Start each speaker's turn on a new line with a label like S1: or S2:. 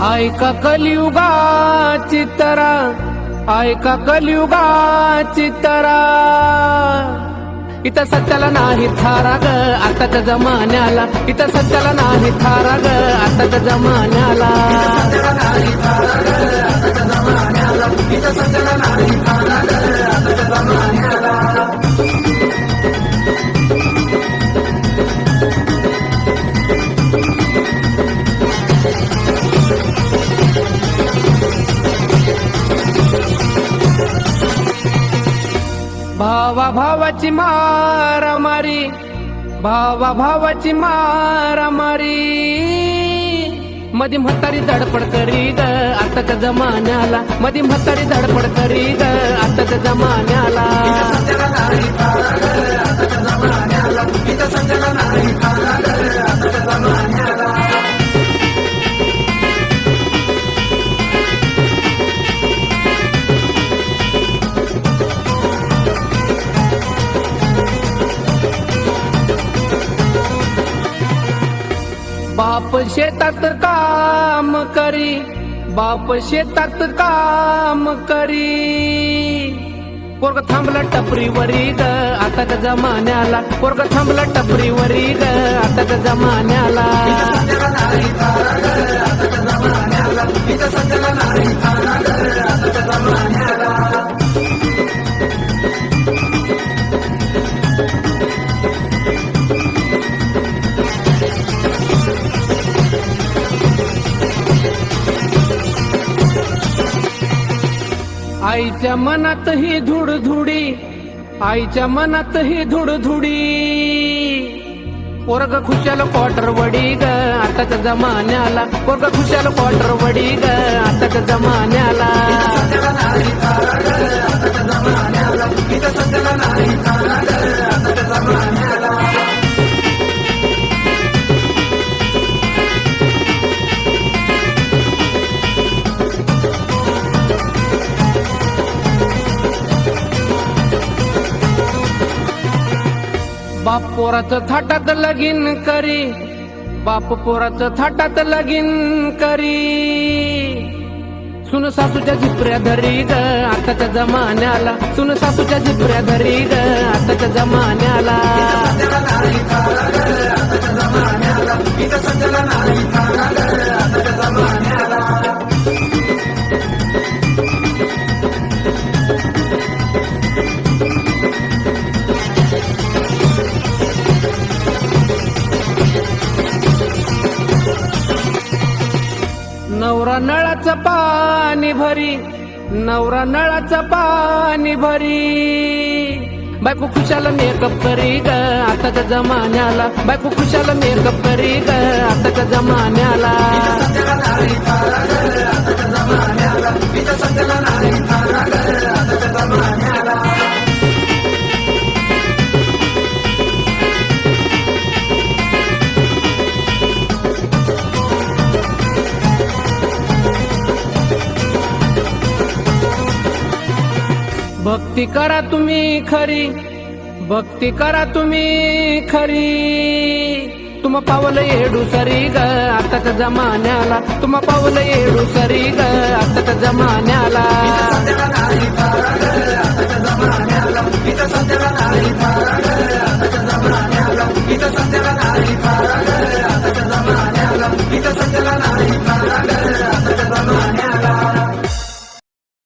S1: ऐका कलियुगाची तरा ऐका कलियुगाची तरा. इथं सत्याला नाही थारा ग आताच्या जमान्याला. इथं सत्याला नाही थारा ग आताच्या जमान्याला. भावा भावाची मारामारी भावा भावाची मारामारी मधी म्हातारी धडपड करी ग आताच्या जमान्याला. मधी म्हातारी धडपड करी ग आताच्या जमान्याला. बाप शेतात काम करी बाप शेतात काम करी. पोरग थांबला टपरीवरी ग आताच्या जमान्याला. पोरग थांबला टपरीवरी ग आताच्या जमान्याला. आईच्या मनात ही धुडधुडी आईच्या मनात ही धुडधुडी. पोरग खुशाल क्वार्टर वडी ग आताच्या जमान्याला. पोरग खुशाल क्वार्टर वडी ग आताच्या जमान्याला. बाप पोराचं थाटात लगीन करी. बाप पोराचं थाटात लगीन करी. सुन सासूच्या झिपऱ्या धरी ग आताच्या जमान्याला. सुन सासूच्या झिपऱ्या धरी ग आताच्या जमान्याला. नवरा नळाचं पाणी भरी नवरा नळाचं पाणी भरी. बायको खुशाला मेकअप करी ग आताच्या जमान्याला. बायको खुशाला मेकअप करी ग आताच्या जमान्याला. भक्ती करा तुम्ही खरी. भक्ती करा तुम्ही खरी. तुम पावल येडू सरी ग आताच्या जमान्याला. तुम पावल येडू सरी ग आताच्या जमान्याला.
S2: इथं सध्याला नाही जमान्याला.